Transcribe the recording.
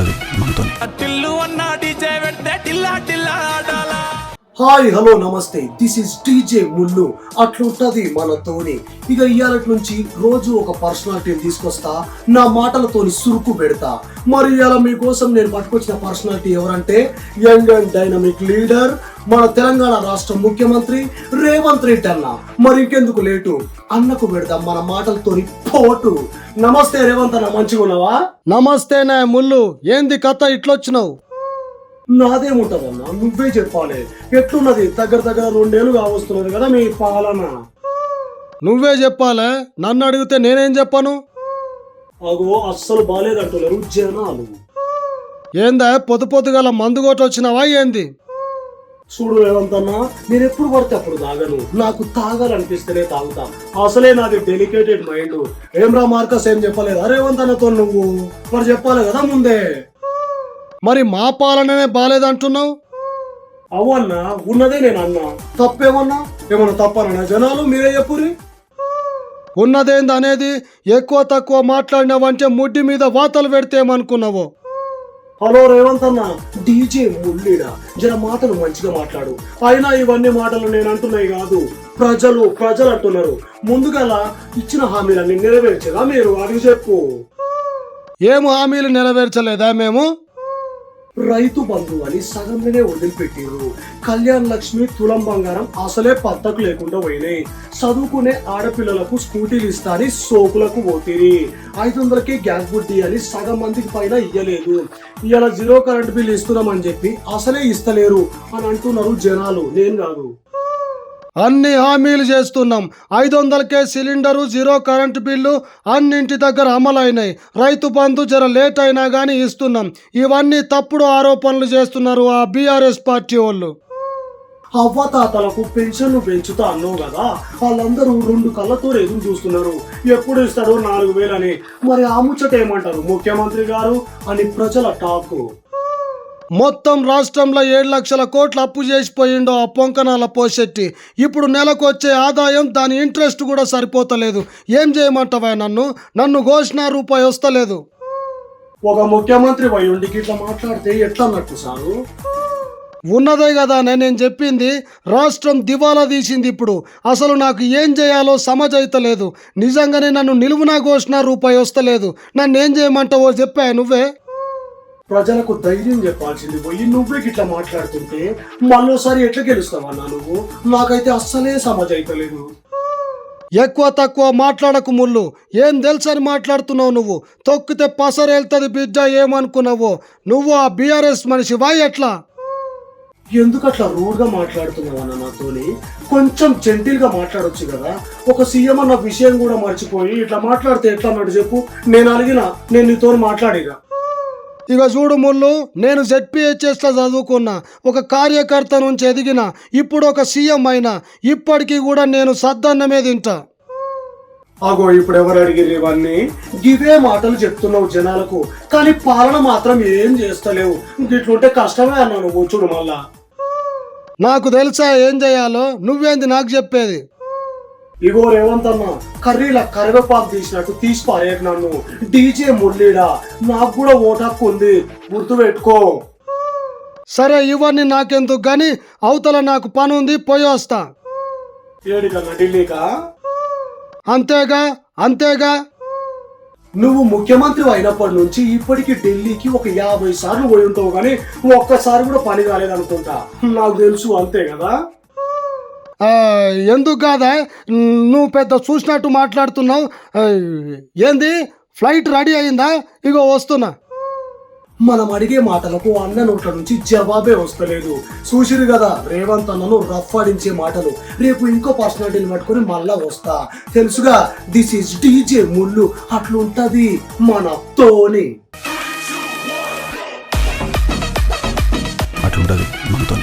అట్లుంటది మనతో hi hello నమస్తే. దిస్ ఇస్ టీజే ముల్లు. అట్లుంటది మనతోని. ఇక ఇయాలటి నుంచి రోజు ఒక పర్సనాలిటీని తీసుకొస్తా నా మాటలతోని సురుకు పెడతా. మరి ఇవాళ మీకోసం నేను పట్టుకొచ్చిన పర్సనాలిటీ ఎవరంటే యంగ్ అండ్ డైనమిక్ లీడర్ మన తెలంగాణ రాష్ట్ర ముఖ్యమంత్రి రేవంత్ రెడ్డి అన్న. మరి ఇంకెందుకు లేటు? అన్నకు పెడదాం మన మాటలతోని పోటు. నమస్తే రేవంత్ అన్న మంచిగా ఉన్నావా? నమస్తేనే ముల్లు. ఏంది కథ? ఇట్లొచ్చినావు. నాదేముంటదన్నా నువ్వే చెప్పాలి. ఎట్లున్నది? దగ్గర దగ్గర రెండేళ్ళు కావస్తున్నది కదా మీ పాలన. నువ్వే చెప్పాలే. నన్ను అడిగితే నేనేం చెప్పాను? అగో అస్సలు బాలేదంటున్నారు జనాలు. ఏందా? పొద్దు పొద్దుగల మందు కొట్టి వచ్చినావా ఏంది? చూడు రేవంతన్నా నేను ఎప్పుడు పడితే అప్పుడు తాగను. నాకు తాగాలనిపిస్తేనే తాగుతా. అసలే నాది డెలికేటెడ్ మైండ్. ఏం రా మార్కస్ ఏం చెప్పలేదా రేవంత్ అన్నతో నువ్వు? మరి చెప్పాలి కదా ముందే. మరి మా పాలననే బాలేదంటున్నావు? అవన్నా ఉన్నదే నేను అన్నా. తప్పేమన్నా? ఏమన్నా తప్పనన్నా? జనాలు మీరే చెప్పురి ఉన్నదేంది అనేది ఎక్కువ తక్కువ మాట్లాడినావంటే ముడ్డి మీద వాతలు పెడితేమనుకున్నావు హలో రేవంత్ అన్న డీజే ముల్లిడా జర మాటలు మంచిగా మాట్లాడు. అయినా ఇవన్నీ మాటలు నేను అంటున్నాయి కాదు. ప్రజలు ప్రజలు అంటున్నారు ముందుగల ఇచ్చిన హామీలన్నీ నెరవేర్చగా మీరు? అడిగి చెప్పు. ఏం హామీలు నెరవేర్చలేదా మేము? రైతు బంధు అని సగంలోనే వదిలిపెట్టిరు కళ్యాణ్ లక్ష్మి తులం బంగారం అసలే పత్తకు లేకుండా పోయినాయి. చదువుకునే ఆడపిల్లలకు స్కూటీలు ఇస్తా అని సోకులకు పోతిరి. ఐదు వందలకి గ్యాస్ బుడ్డి అని సగం మందికి పైన ఇయ్యలేదు. ఇలా జీరో కరెంట్ బిల్ ఇస్తున్నామని చెప్పి అసలే ఇస్తలేరు అని అంటున్నారు జనాలు. నేను కాదు. అన్ని హామీలు చేస్తున్నాం. ఐదు వందలకే సిలిండరు జీరో కరెంటు బిల్లు అన్నింటి దగ్గర అమలైనాయి. రైతు బంధు జర లేట్ అయినా కానీ ఇస్తున్నాం. ఇవన్నీ తప్పుడు ఆరోపణలు చేస్తున్నారు ఆ బీఆర్ఎస్ పార్టీ వాళ్ళు. అవ్వతాతలకు పెన్షన్లు పెంచుతా అన్నావు కదా. వాళ్ళందరూ రెండు కళ్ళతో ఎదురు చూస్తున్నారు. ఎప్పుడు ఇస్తాడో నాలుగు వేలని మరి ఆ ముచ్చట ఏమంటారు ముఖ్యమంత్రి గారు అని ప్రజల టాకు. మొత్తం రాష్ట్రంలో ఏడు లక్షల కోట్లు అప్పు చేసిపోయిండో ఆ పొంకనాల పోషెట్టి ఇప్పుడు నెలకు వచ్చే ఆదాయం దాని ఇంట్రెస్ట్ కూడా సరిపోతలేదు. ఏం చేయమంటావా నన్ను? నన్ను ఘోషణ రూపాయి వస్తలేదు. ఒక ముఖ్యమంత్రి ఇట్లా మాట్లాడితే ఎట్లా అన్నట్టు సారు? ఉన్నదే కదా నేను చెప్పింది. రాష్ట్రం దివాలా తీసింది ఇప్పుడు. అసలు నాకు ఏం చేయాలో సమజైతలేదు నిజంగానే నన్ను నిలువునా ఘోషణ రూపాయి వస్తలేదు. నన్ను ఏం చేయమంటావో చెప్పా నువ్వే? ప్రజలకు ధైర్యం చెప్పాల్సింది. పోయి నువ్వే ఇట్లా మాట్లాడుతుంటే మళ్ళోసారి ఎట్లా గెలుస్తావన్నా నువ్వు? నాకైతే అస్సలే సమజైతలేదు ఎక్కువ తక్కువ మాట్లాడకు ముళ్ళు. ఏం తెలుసని మాట్లాడుతున్నావు నువ్వు? తొక్కితే పసరేళ్తుంది బిడ్డ ఏమనుకున్నావో? నువ్వు ఆ బీఆర్ఎస్ మనిషివా ఎట్లా? ఎందుకు అట్లా రూడ్గా మాట్లాడుతున్నావు అన్న నాతోని కొంచెం జెంటిల్గా మాట్లాడొచ్చు కదా. ఒక సీఎం అన్న విషయం కూడా మర్చిపోయి ఇట్లా మాట్లాడితే ఎట్లా అన్నాడు చెప్పు. నేను అడిగిన నేను నీతో మాట్లాడిగా ఇక చూడు ముళ్ళు నేను జెడ్పీహెచ్ఎస్లో చదువుకున్నా ఒక కార్యకర్త నుంచి ఎదిగిన ఇప్పుడు ఒక సీఎం అయినా ఇప్పటికీ కూడా నేను సద్దన్నమే తింటా. అగో ఇప్పుడు ఎవరు అడిగిర్రు ఇవన్నీ? ఇవే మాటలు చెప్తున్నావు జనాలకు కానీ పాలన మాత్రం ఏం చేస్తలేవు. ఇట్లుంటే కష్టమే అన్నా నువ్వు చూడు మళ్ళా. నాకు తెలుసా ఏం చేయాలో? నువ్వేంది నాకు చెప్పేది? ఇగో రేవంత్ అన్న కర్రీల కరివేపాకు తీసినట్టు తీసి పారేయకు నన్ను. డీజే మురళీడా నాకు కూడా ఓటాకు ఉంది. గుర్తు పెట్టుకో. సరే ఇవన్నీ నాకెందుకు కానీ అవతల నాకు పని ఉంది పోయి వస్తా. ఏడికన్నా ఢిల్లీకా? అంతేగా అంతేగా. నువ్వు ముఖ్యమంత్రి అయినప్పటి నుంచి ఇప్పటికి ఢిల్లీకి ఒక యాభై సార్లు పోయి ఉంటావు కానీ ఒక్కసారి కూడా పని కాలేదనుకుంటా. నాకు తెలుసు అంతే కదా? ఎందుకు కాదా? నువ్వు పెద్ద చూసినట్టు మాట్లాడుతున్నావు. ఏంది? ఫ్లైట్ రెడీ అయిందా? ఇగో వస్తున్నా. మనం అడిగే మాటలకు అన్న నోట్ల నుంచి జవాబే వస్తలేదు. చూసిరు కదా రేవంత్ అన్నను రఫ్ ఆడించే మాటలు. రేపు ఇంకో పర్సనాలిటీని పట్టుకొని మళ్ళా వస్తా. తెలుసుగా దిస్ ఈజ్ డీజే ముళ్ళు. అట్లుంటది మన తోని అట్లుంటది మనతో